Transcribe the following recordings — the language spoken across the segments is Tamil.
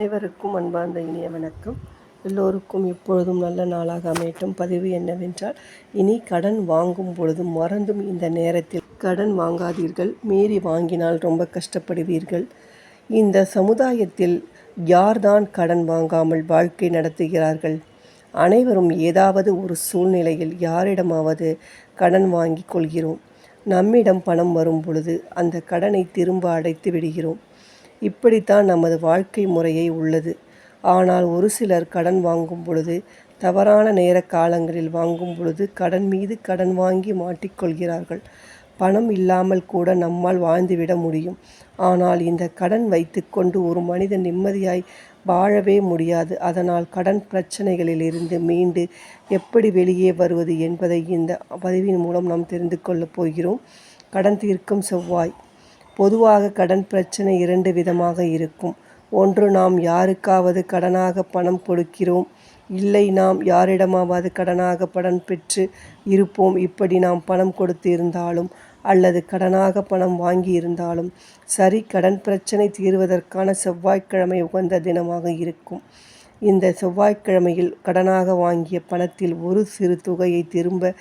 அனைவருக்கும் அன்பார்ந்த இனிய வணக்கம். எல்லோருக்கும் எப்பொழுதும் நல்ல நாளாக அமையட்டும். பதிவு என்னவென்றால் இனி கடன் வாங்கும் பொழுது மறந்தும் இந்த நேரத்தில் கடன் வாங்காதீர்கள். மீறி வாங்கினால் ரொம்ப கஷ்டப்படுவீர்கள். இந்த சமுதாயத்தில் யார்தான் கடன் வாங்காமல் வாழ்க்கை நடத்துகிறார்கள்? அனைவரும் ஏதாவது ஒரு சூழ்நிலையில் யாரிடமாவது கடன் வாங்கி கொள்கிறோம். நம்மிடம் பணம் வரும் பொழுது அந்த கடனை திரும்ப அடைத்து விடுகிறோம். இப்படித்தான் நமது வாழ்க்கை முறையை உள்ளது. ஆனால் ஒரு சிலர் கடன் வாங்கும் பொழுது தவறான நேர காலங்களில் வாங்கும் பொழுது கடன் மீது கடன் வாங்கி மாட்டிக்கொள்கிறார்கள் பணம் இல்லாமல் கூட நம்மால் வாழ்ந்துவிட முடியும். ஆனால் இந்த கடன் வைத்துக்கொண்டு ஒரு மனிதன் நிம்மதியாய் வாழவே முடியாது. அதனால் கடன் பிரச்சனைகளிலிருந்து மீண்டு எப்படி வெளியே வருவது என்பதை இந்த பதிவின் மூலம் நாம் தெரிந்து கொள்ளப் போகிறோம். கடன் தீர்க்கும் செவ்வாய். பொதுவாக கடன் பிரச்சனை இரண்டு விதமாக இருக்கும். ஒன்று நாம் யாருக்காவது கடனாக பணம் கொடுக்கிறோம். இல்லை நாம் யாரிடமாவது கடனாக பணம் பெற்று இருப்போம். இப்படி நாம் பணம் கொடுத்து இருந்தாலும் அல்லது கடனாக பணம் வாங்கி இருந்தாலும் சரி கடன் பிரச்சனை தீர்வதற்கான செவ்வாய்க்கிழமை உகந்த தினமாக இருக்கும். இந்த செவ்வாய்க்கிழமையில் கடனாக வாங்கிய பணத்தில் ஒரு சிறு தொகையை திரும்ப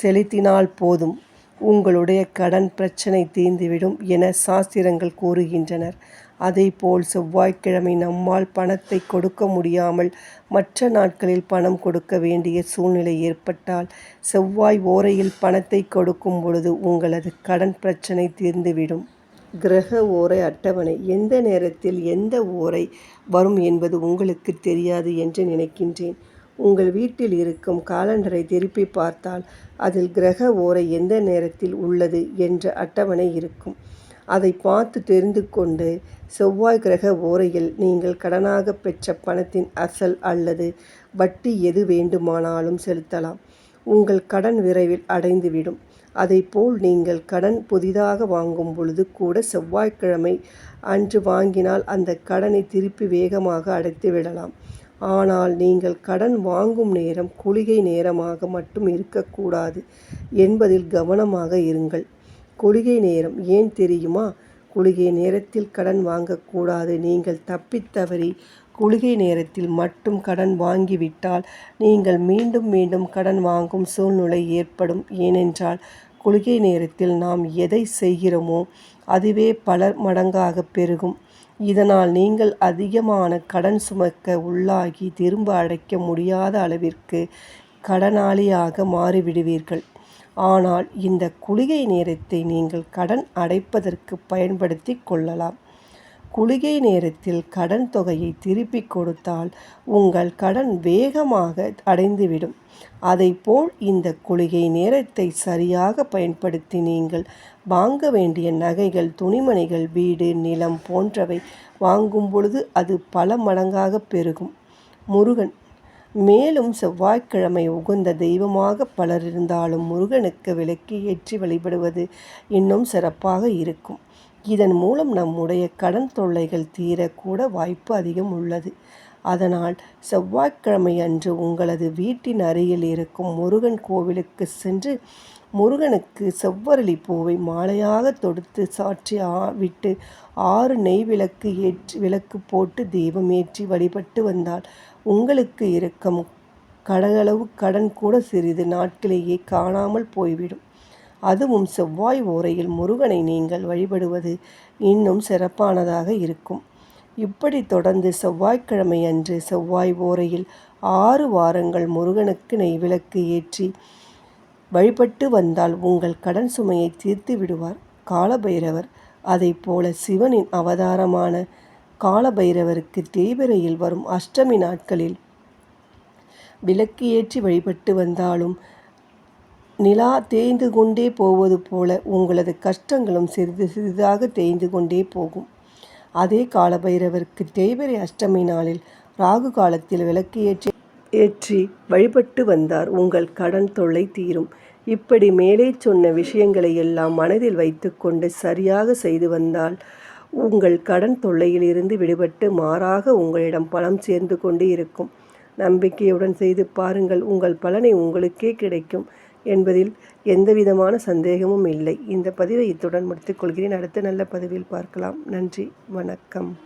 செலுத்தினால் போதும். உங்களுடைய கடன் பிரச்சனை தீர்ந்துவிடும் என சாஸ்திரங்கள் கூறுகின்றனர். அதேபோல் செவ்வாய்க்கிழமை நம்மால் பணத்தை கொடுக்க முடியாமல் மற்ற நாட்களில் பணம் கொடுக்க வேண்டிய சூழ்நிலை ஏற்பட்டால் செவ்வாய் ஓரையில் பணத்தை கொடுக்கும் பொழுது உங்களது கடன் பிரச்சனை தீர்ந்துவிடும். கிரக ஓரை அட்டவணை எந்த நேரத்தில் எந்த ஓரை வரும் என்பது உங்களுக்கு தெரியாது என்று நினைக்கின்றேன். உங்கள் வீட்டில் இருக்கும் காலண்டரை திருப்பி பார்த்தால் அதில் கிரக ஓரை எந்த நேரத்தில் உள்ளது என்ற அட்டவணை இருக்கும். அதை பார்த்து தெரிந்து கொண்டு செவ்வாய் கிரக ஓரையில் நீங்கள் கடனாக பெற்ற பணத்தின் அசல் அல்லது வட்டி எது வேண்டுமானாலும் செலுத்தலாம். உங்கள் கடன் விரைவில் அடைந்துவிடும். போல் நீங்கள் கடன் புதிதாக வாங்கும் பொழுது கூட செவ்வாய்க்கிழமை அன்று வாங்கினால் அந்த கடனை திருப்பி வேகமாக அடைத்து விடலாம் ஆனால் நீங்கள் கடன் வாங்கும் நேரம் குளிகை நேரமாக மட்டும் இருக்கக்கூடாது என்பதில் கவனமாக இருங்கள். குளிகை நேரம் ஏன் தெரியுமா? குளிகை நேரத்தில் கடன் வாங்கக்கூடாது. நீங்கள் தப்பித்தவறி குளிகை நேரத்தில் மட்டும் கடன் வாங்கிவிட்டால் நீங்கள் மீண்டும் மீண்டும் கடன் வாங்கும் சூழ்நிலை ஏற்படும். ஏனென்றால் குளிகை நேரத்தில் நாம் எதை செய்கிறோமோ அதுவே பலர் மடங்காக பெருகும். இதனால் நீங்கள் அதிகமான கடன் சுமக்க உள்ளாகி திரும்ப அடைக்க முடியாத அளவிற்கு கடனாளியாக மாறிவிடுவீர்கள். ஆனால் இந்த குளிகை நேரத்தை நீங்கள் கடன் அடைப்பதற்கு பயன்படுத்தி கொள்ளலாம். குளிகை நேரத்தில் கடன் தொகையை திருப்பி கொடுத்தால் உங்கள் கடன் வேகமாக அடைந்துவிடும். அதைப்போல் இந்த குளிகை நேரத்தை சரியாக பயன்படுத்தி நீங்கள் வாங்க வேண்டிய நகைகள் துணிமணிகள் வீடு நிலம் போன்றவை வாங்கும் பொழுது அது பல மடங்காக பெருகும். முருகன். மேலும் செவ்வாய்க்கிழமை உகந்த தெய்வமாக பலர் இருந்தாலும் முருகனுக்கு விளக்கி ஏற்றி வழிபடுவது இன்னும் சிறப்பாக இருக்கும். இதன் மூலம் நம்முடைய கடன் தொல்லைகள் தீரக்கூட வாய்ப்பு அதிகம் உள்ளது. அதனால் செவ்வாய்க்கிழமை அன்று உங்களது வீட்டின் அருகில் இருக்கும் முருகன் கோவிலுக்கு சென்று முருகனுக்கு செவ்வரளி பூவை மாலையாக தொடுத்து சாற்றி ஆ விட்டு ஆறு நெய் விளக்கு ஏற்றி விளக்கு போட்டு தீபம் ஏற்றி வழிபட்டு வந்தால் உங்களுக்கு இருக்கும் கடகளவு கடன் கூட சிறிது நாட்களிலேயே காணாமல் போய்விடும். அதுவும் செவ்வாய் ஓரையில் முருகனை நீங்கள் வழிபடுவது இன்னும் சிறப்பானதாக இருக்கும். இப்படி தொடர்ந்து செவ்வாய்க்கிழமை அன்று செவ்வாய் ஓரையில் ஆறு வாரங்கள் முருகனுக்கு நெய்விளக்கு ஏற்றி வழிபட்டு வந்தால் உங்கள் கடன் சுமையை தீர்த்து விடுவார். காலபைரவர் அதை போல சிவனின் அவதாரமான காலபைரவருக்கு தேய்பிரையில் வரும் அஷ்டமி நாட்களில் விளக்கு ஏற்றி வழிபட்டு வந்தாலும் நிலா தேய்ந்து கொண்டே போவது போல உங்களது கஷ்டங்களும் சிறிது சிறிதாக தேய்ந்து கொண்டே போகும். அதே காலபைரவருக்கு தேய்பிரை அஷ்டமி நாளில் ராகு காலத்தில் விளக்கு ஏற்றி ஏற்றி வழிபட்டு வந்தார். உங்கள் கடன் தொல்லை தீரும். இப்படி மேலே சொன்ன விஷயங்களை எல்லாம் மனதில் வைத்துக்கொண்டு சரியாக செய்து வந்தால் உங்கள் கடன் தொல்லையிலிருந்து விடுபட்டு மாறாக உங்களிடம் பணம் சேர்ந்து கொண்டு இருக்கும். நம்பிக்கையுடன் செய்து பாருங்கள். உங்கள் பலனை உங்களுக்கே கிடைக்கும். என்பதில் எந்தவிதமான சந்தேகமும் இல்லை. இந்த பதிவை இத்துடன் முடித்துக்கொள்கிறேன் அடுத்த நல்ல பதிவில் பார்க்கலாம். நன்றி. வணக்கம்.